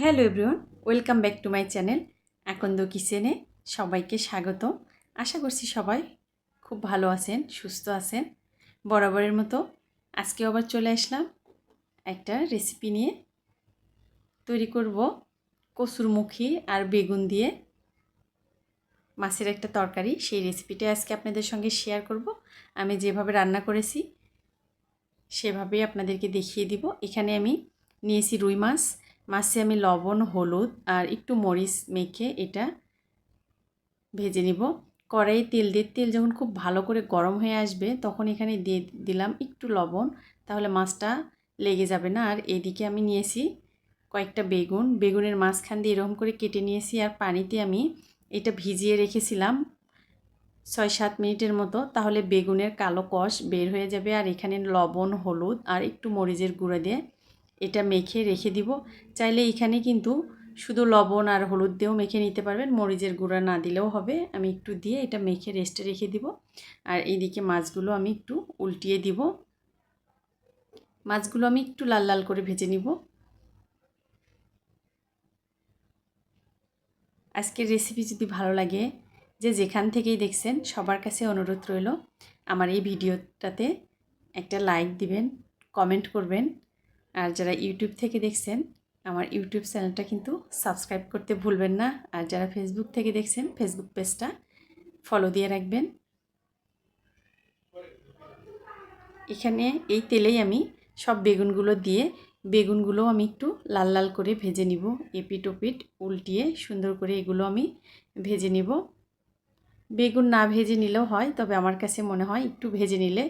Hello everyone, welcome back to my channel Akanda কিচেনে। সবাইকে স্বাগত আশা করছি সবাই খুব ভালো আছেন, সুস্থ আছেন। বরাবরের মতো আজকে আবার চলে আসলাম একটা রেসিপি নিয়ে। তৈরি করব কসুরমুখী আর বেগুন দিয়ে মাছের একটা তরকারি। সেই রেসিপিটা আজকে আপনাদের সঙ্গে শেয়ার করব। আমি যেভাবে রান্না করেছি সেভাবেই আপনাদেরকে দেখিয়ে দিব। এখানে আমি নিয়েছি রুই মাছ মাছে আমি লবণ, হলুদ আর একটু মরিচ মেখে এটা ভেজে নিব। কড়াই তেল দিয়ে, তেল যখন খুব ভালো করে গরম হয়ে আসবে তখন এখানে দিয়ে দিলাম একটু লবণ, তাহলে মাছটা লেগে যাবে না। আর এদিকে আমি নিয়েছি কয়েকটা বেগুন। বেগুনের মাঝখান দিয়ে এরকম করে কেটে নিয়েছি আর পানিতে আমি এটা ভিজিয়ে রেখেছিলাম ছয় সাত মিনিটের মতো। তাহলে বেগুনের কালো কষ বের হয়ে যাবে। আর এখানে লবণ, হলুদ আর একটু মরিচের গুঁড়ো দিয়ে এটা মেখে রেখে দিব। চাইলে এখানে কিন্তু শুধু লবণ আর হলুদ দিয়েও মেখে নিতে পারবেন। মরিচের গুঁড়া না দিলেও হবে। আমি একটু দিয়ে এটা মেখে রেস্টে রেখে দিব। আর এইদিকে মাছগুলো আমি একটু উল্টিয়ে দিব। মাছগুলো আমি একটু লাল লাল করে ভেজে নিব। আজকের রেসিপি যদি ভালো লাগে, যে যেখান থেকেই দেখছেন, সবার কাছে অনুরোধ রইল, আমার এই ভিডিওটাতে একটা লাইক দিবেন কমেন্ট করবেন। আর যারা ইউটিউব থেকে দেখছেন, আমার ইউটিউব চ্যানেলটা কিন্তু সাবস্ক্রাইব করতে ভুলবেন না। আর যারা ফেসবুক থেকে দেখছেন ফেসবুক পেজটা ফলো দিয়ে রাখবেন। এখানে এই তেলেই আমি সব বেগুনগুলো দিয়ে বেগুনগুলো আমি একটু লাল লাল করে ভেজে নিব। এপিট ওপিট উল্টিয়ে সুন্দর করে এগুলো আমি ভেজে নিব। বেগুন না ভেজে নিলেও হয়, তবে আমার কাছে মনে হয় একটু ভেজে নিলে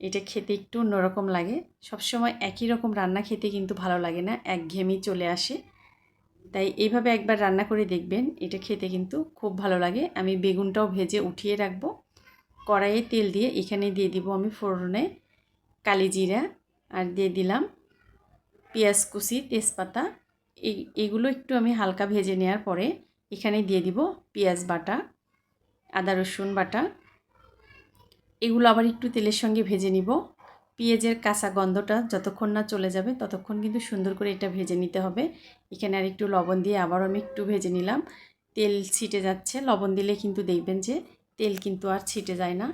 এটা খেতে একটু অন্যরকম লাগে। সবসময় একই রকম রান্না খেতে কিন্তু ভালো লাগে না, একঘেয়েমি চলে আসে। তাই এইভাবে একবার রান্না করে দেখবেন, এটা খেতে কিন্তু খুব ভালো লাগে। আমি বেগুনটাও ভেজে উঠিয়ে রাখব। কড়াইয়ে তেল দিয়ে এখানে দিয়ে দিব আমি ফোড়নে কালি জিরা আর দিয়ে দিলাম পেঁয়াজ কুচি, তেজপাতা। এই, এগুলো একটু আমি হালকা ভেজে নেওয়ার পরে এখানে দিয়ে দিব পেঁয়াজ বাটা, আদা রসুন বাটা। এগুলো আবার একটু তেলের সঙ্গে ভেজে নিব। পেঁয়াজের কাঁচা গন্ধটা যতক্ষণ না চলে যাবে ততক্ষণ কিন্তু সুন্দর করে এটা ভেজে নিতে হবে। এখানে আর একটু লবণ দিয়ে আবারও আমি একটু ভেজে নিলাম। তেল ছিটে যাচ্ছে, লবণ দিলে কিন্তু দেখবেন যে তেল কিন্তু আর ছিটে যায় না।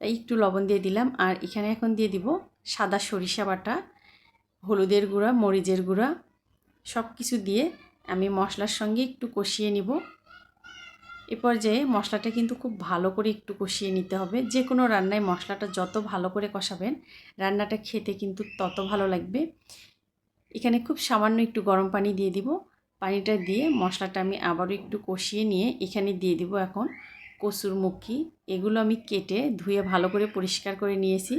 তাই একটু লবণ দিয়ে দিলাম। আর এখানে এখন দিয়ে দিব সাদা সরিষা বাটা, হলুদের গুঁড়া, মরিচের গুঁড়া সব কিছু দিয়ে আমি মশলার সঙ্গে একটু কষিয়ে নিব। এ পর্যায়ে মশলাটা কিন্তু খুব ভালো করে একটু কষিয়ে নিতে হবে। যে কোনো রান্নায় মশলাটা যত ভালো করে কষাবেন, রান্নাটা খেতে কিন্তু তত ভালো লাগবে। এখানে খুব সামান্য একটু গরম পানি দিয়ে দিব। পানিটা দিয়ে মশলাটা আমি আবারও একটু কষিয়ে নিয়ে এখানে দিয়ে দিব এখন কসুরমুখী এগুলো আমি কেটে ধুয়ে ভালো করে পরিষ্কার করে নিয়েছি।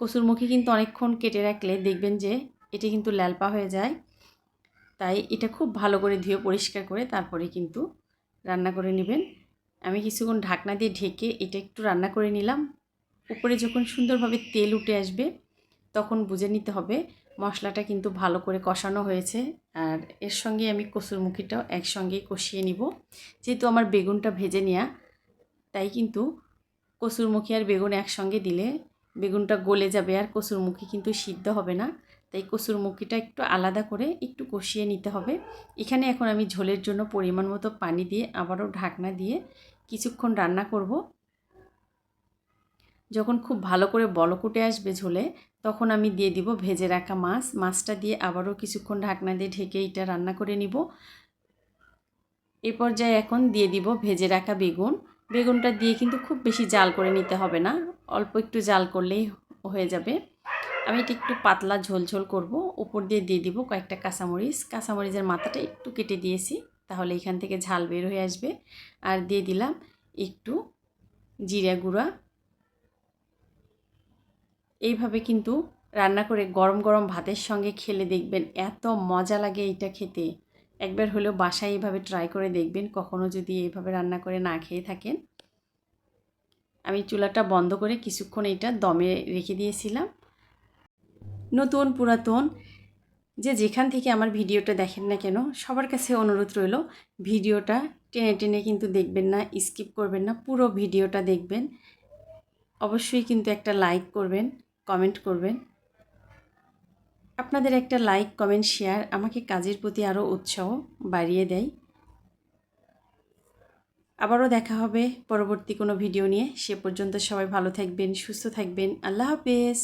কসুরমুখী কিন্তু অনেকক্ষণ কেটে রাখলে দেখবেন যে এটি কিন্তু ল্যালপা হয়ে যায়। তাই এটা খুব ভালো করে ধুয়ে পরিষ্কার করে তারপরে কিন্তু রান্না করে নেবেন। আমি কিছুক্ষণ ঢাকনা দিয়ে ঢেকে এটা একটু রান্না করে নিলাম। উপরে যখন সুন্দরভাবে তেল উঠে আসবে, তখন বুঝে নিতে হবে মশলাটা কিন্তু ভালো করে কষানো হয়েছে। আর এর সঙ্গে আমি কসুরমুখিটাও একসঙ্গেই কষিয়ে নিব। যেহেতু আমার বেগুনটা ভেজে নেওয়া তাই কিন্তু কসুরমুখী আর বেগুন একসঙ্গে দিলে বেগুনটা গলে যাবে আর কসুরমুখী কিন্তু সিদ্ধ হবে না। তাই কসুর মুখিটা একটু আলাদা করে একটু কষিয়ে নিতে হবে। এখানে এখন আমি ঝোলের জন্য পরিমাণ মতো পানি দিয়ে আবারও ঢাকনা দিয়ে কিছুক্ষণ রান্না করব। যখন খুব ভালো করে বলকুটে আসবে ঝোলে, তখন আমি দিয়ে দিব ভেজে রাখা মাছ। মাছটা দিয়ে আবারও কিছুক্ষণ ঢাকনা দিয়ে ঢেকে এটা রান্না করে নিব। এ পর্যায়ে এখন দিয়ে দিব ভেজে রাখা বেগুন। বেগুনটা দিয়ে কিন্তু খুব বেশি জাল করে নিতে হবে না। অল্প একটু জাল করলেই হয়ে যাবে। আমি এটা একটু পাতলা ঝোল ঝোল করব। উপর দিয়ে দিয়ে দিব কয়েকটা কাঁচামরিচ। কাঁচামরিচের মাথাটা একটু কেটে দিয়েছি, তাহলে এখান থেকে ঝাল বের হয়ে আসবে। আর দিয়ে দিলাম একটু জিরা গুঁড়া। এইভাবে কিন্তু রান্না করে গরম গরম ভাতের সঙ্গে খেলে দেখবেন এত মজা লাগে এটা খেতে। একবার হলেও বাসায় এইভাবে ট্রাই করে দেখবেন, কখনো যদি এইভাবে রান্না করে না খেয়ে থাকেন। আমি চুলাটা বন্ধ করে কিছুক্ষণ এটা দমে রেখে দিয়েছিলাম। নতুন, পুরাতন, যে যেখান থেকে আমার ভিডিওটা দেখেন না কেন, সবার কাছে অনুরোধ রইল, ভিডিওটা টেনে টেনে কিন্তু দেখবেন না, স্কিপ করবেন না, পুরো ভিডিওটা দেখবেন। অবশ্যই কিন্তু একটা লাইক করবেন, কমেন্ট করবেন। আপনাদের একটা লাইক, কমেন্ট, শেয়ার আমাকে কাজের প্রতি আরও উৎসাহ বাড়িয়ে দেয়। আবারও দেখা হবে পরবর্তী কোনো ভিডিও নিয়ে। সে পর্যন্ত সবাই ভালো থাকবেন, সুস্থ থাকবেন। আল্লাহ হাফেজ।